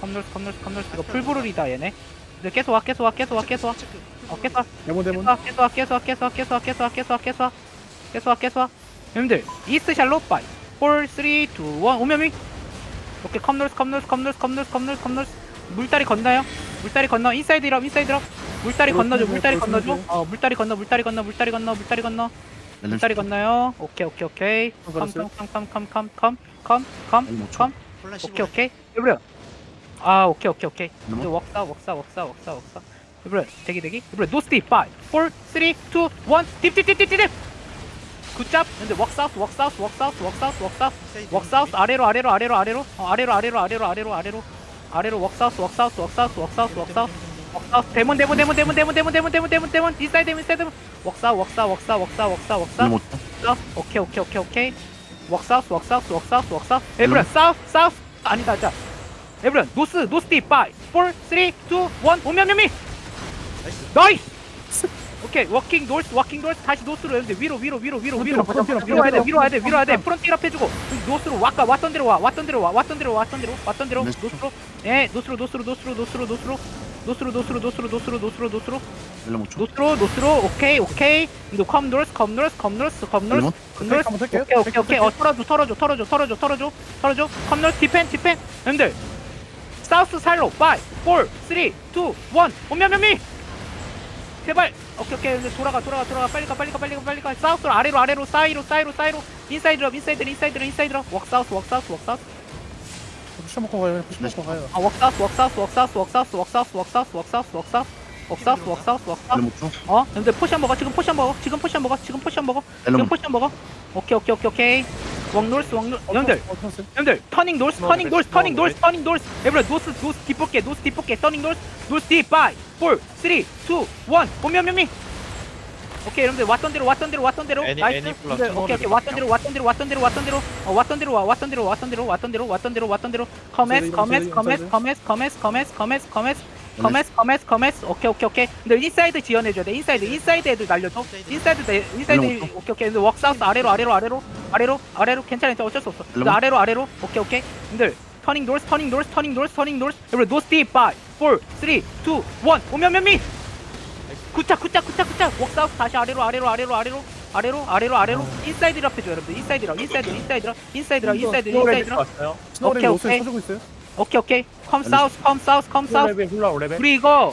컴노스 컴노스 컴노스 이거 풀브룰이다 얘네 근데 계속 와 계속 와 계속 와 계속 와 어, 계속 와 데몬 데몬 계속 와 계속 와 계속 와 계속 와 계속 와 계속 와 계속 와 계속 와 계속 와 여러분들 이스트 샬롯 바이 4 3 2 1 오면 위 오케이 컴노스 컴노스 컴노스 컴노스 컴노스 컴노스 물다리 건너요 물다리 건너 인사이드 럽 인사이드 럽 물다리 건너줘 물다리 건너줘 어 물다리 건너 물다리 건너 물다리 건너 물다리 건너 물다리 건너요 오케이 오케이 오케이 컴컴컴컴컴컴컴컴 오케이 오케이 이브려 아 오케이 오케이 오케이 이제 웍사 웍사 웍사 웍사 웍사 이브려 대기 대기 이브려 노스티 5 4 3 2 1 딥딥딥딥딥 굿잡 근데 웍사우스 웍사우스 웍사우스 웍사우스 웍사우스 웍사우스 아래로 아래로 아래로 아래로 어, 아래로 아래로 아래로 아래로 아래로 아래로 웍사우스 웍사우스 웍사우스 웍사우스 웍사우스 웍사우스 데몬 데몬 데몬 데몬 데몬 데몬 데몬 데몬 데몬 데몬 인사이드 데몬 인사이드 데몬 웍사 웍사 웍사 웍사 웍사 웍사 오케이 오케이 오케이 오케이 웍사우스 웍사우스 웍사우스 웍사우스 에브런 사우스 사우스 아니다 자 에브런 노스 노스티 5 4 3 2 1 오면 면미 나이스. 오케이 워킹 노스 워킹 노스. 다시 노스로 했는데 위로 위로 위로 위로 위로. 위로 와야 돼 위로 와야 돼 위로 와야 돼. 프론트 업 해주고. 노스로 와까 왔던 대로 와 왔던 대로 와 왔던 대로 와 왔던 대로 왔던 대로. 네, 노스로. 예 노스로 노스로 노스로 노스로 노스로. 노스로 노스로 노스로 노스로 노스로 노스로. 노스로 노스로. 오케이 오케이. 이거 컴 노스 컴 노스 컴 노스 컴 노스 컴 노스. 오케이 오케이 오케이. 어 털어줘 털어줘 털어줘 털어줘 털어줘 털어줘. 컴 노스 디펜 디펜. 형들 사우스 살로 5 4 3 2 1 오면 면미 제발 오케이 오케이 근데 돌아가 돌아가 돌아가 빨리 가 빨리 가 빨리 가 빨리 가 사우스로 아래로 아래로 사이로 사이로 사이로 인사이드 럽 인사이드 인사이드 인사이드 럽 웍 사우스 웍 사우스 웍 사우스 푸시 먹고 가요 푸시 먹고 가요 아 웍사우스 웍사우스 웍사우스 웍사우스 웍사우스 웍사우스 웍사우스 웍사우스 웍사우스 웍사우스 웍사우스 어? 근데 포션 먹어 지금 포션 먹어 지금 포션 먹어 지금 포션 먹어 지금 포션 먹어 오케이 오케이 오케이 오케이 웍 노스 웍 노스 형들 형들 터닝 노스 터닝 노스 터닝 노스 터닝 노스 에브라 노스 노스 뒷볼게 노스 뒷볼게 터닝 노스 노스 뒷 파이 4 3 2 1 오면 면미 오케이 여러분들 왔던 대로 왔던 대로 왔던 대로. 애니- 나이스. 애니 플러스 여러분들, 오케이 오케이. 왔던 대로 왔던 대로 왔던 대로 왔던 대로. 어 왔던 대로 와 왔던 대로 왔던 대로 왔던 대로 왔던 대로 왔던 대로. 커메스 커메스 커메스 커메스 커메스 커메스 커메스 커메스 커메스 커메스 커메스 오케이 오케이 오케이 근데 인사이드 지원해줘야 돼. 인사이드 인사이드 애들 날려줘. 인사이드 내 인사이드. 오케이 오케이. 근데 웍사우스 아래로 아래로 아래로 아래로 아래로 괜찮아 괜찮아. 어쩔 수 없어. 날려먹- 아래로 아래로. 오케이 오케이. 근데 터닝 노스 터닝 노스 터닝 노스 터닝 노스 여러분 노스 딥 5 4 3 2 1 오면 면미 굿자 굿자 굿자 굿자 웍사우스 다시 아래로 아래로 아래로 아래로. 아래로 아래로 아래로. 인사이드 랍 해줘 여러분들. 인사이드 랍 인사이드 인사이드 랍 인사이드 랍 인사이드 인사이드 랍 오케이, 오케이. 오케이. 오케이 컴 사우스 컴 사우스 컴 사우스. 우리 이거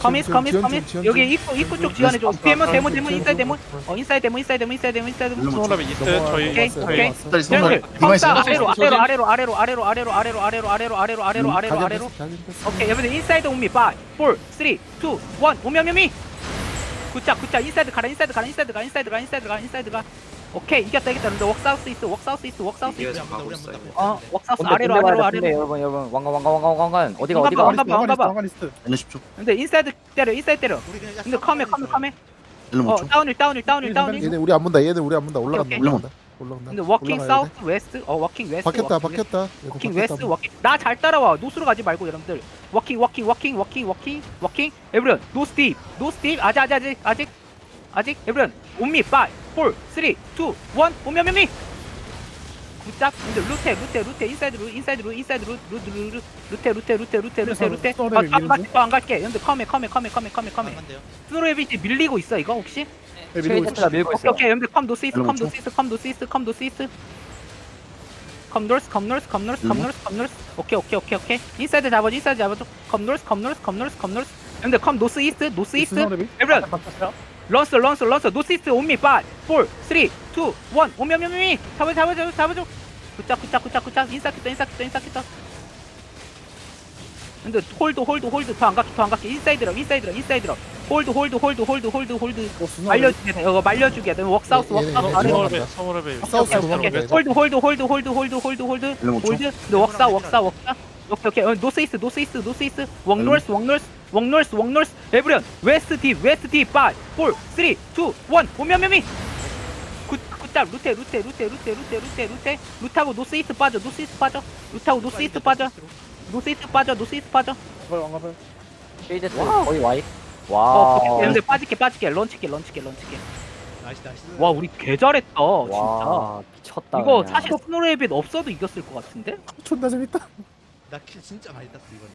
지원, 커미스 지원, 여기. 입구 입구 쪽 지원해 줘 데몬 데몬 데몬 인사이드 데몬 어 인사이드 데몬 인사이드 데몬 인사이드 데몬 인사이드 데몬 이스트 넘어와요. 저희 오케이, 오케이. 형들 컴사 아래로. 아래로 아래로 아래로 아래로 아래로 아래로 아래로 아래로 아래로 아래로 아래로 아래로 오케이 여러분들 인사이드 온미 5 4 3 2 1 오면 면미 굿자 굿자 인사이드 가라 인사이드 가라 인사이드 가 인사이드 가 인사이드 가 인사이드 가 오케이 이겼다 이겼다. 근데 웍사우스 있어 웍사우스 있어 웍사우스 있어 어 웍사우스 아래로 아래로 아래로. 여러분 여러분 왕관 왕관 왕관 왕관. 어디가 왕관 어디가? 봐, 왕관 봐. 왕관 리스트 근데 인사이드 때려 인사이드 때려. 근데 컴에 컴에 컴에 어. 다운일 다운일 다운일 다운일 얘네 우리 안 문다. 얘네 우리 안 문다. 올라간다. 올라간다 올라간다. 근데 워킹 사우스 돼. 웨스트 어 워킹 웨스트 바뀌었다. 바뀌었다. 워킹. 웨스트 워킹. 나 잘 따라와. 노스로 가지 말고 여러분들. 워킹 워킹 워킹 워킹 워킹 워킹. 에브리언 노스 딥 노스 딥. 아직 아직 아직 아직 아직. 에브리언 온미 5 4 3 2 1 오면 면미. 굿잡. 근데 루테 루테 루테. 인사이드 루 인사이드 루 인사이드 루 루, 루, 루, 루, 루테 루테 루테 루테 루테 루테. 스노우레벨 아, 안 미는 갈게 안 갈게. 근데 컴에 컴에 컴에 컴에 컴에 컴에 스노레비지 밀리고 있어 이거 혹시? 네, 밀고. 쉐이트가 밀고 있어 오케이 근데 컴 노스 이스트 컴. 노스 이스트 컴 노스 이스트 컴 노스 이스트. 컴 노스 컴 노스 컴 노스 컴 노스 컴 노스. 오케이 오케이 오케이 오케이. 인사이드 잡아줘 인사이드 잡아줘. 컴 노스 컴 노스 컴 노스 컴 노스. 근데 컴 노스 이스트 노스 이스트. 스노우레이 에브리언 런스 런스 런스 노스 이스트 온미 5 4 3 2 1 오미 오미 오미 오미 잡아줘 잡아줘 잡아줘 굿자 굿자 굿자 굿자 인사키다 인사키다 인사키다 근데 홀드 홀드 홀드 더안 갈게 더안 갈게 인사이드 럽 인사이드 럽 인사이드 럽 홀드 홀드 홀드 홀드 홀드 홀드 어. 말려주게 돼 이거 말려주게 돼 웍사우스 웍사우스 뭐- 아래 뭐- 스노우레벨 스노우레벨. 사우스 오케이. 홀드 홀드 홀드 홀드 홀드 홀드 홀드 홀드 근데 웍사 웍사 웍사 오케이 오케이 어, 노스 이스트 노스 이스트 노스 이스트 웍 노스 웍 노스 에브리언 웨스트 딥 웨스트 딥5 4 3 2 1 오면 면미. 굿잡 루타 루테 루테 루테 루테 루테 루테 루테. 루타고 노스 이스트 빠져 노스 이스트 빠져. 루타고 노스 이스트 빠져. 노스 이스트 빠져 노스 이스트 빠져. 가봐요 안 가봐요 쉐이드 와우. 거의 와이. 어 와. 근데 빠질게 빠질게. 런치게 런치게 런치게. 나이스 나이스. 와 우리 개 잘했다 와 미쳤다. 진짜 이거 그냥. 사실 스노레빗 없어도 이겼을 것 같은데? 존나 재밌다. 나킬 진짜 많이 땄어 이번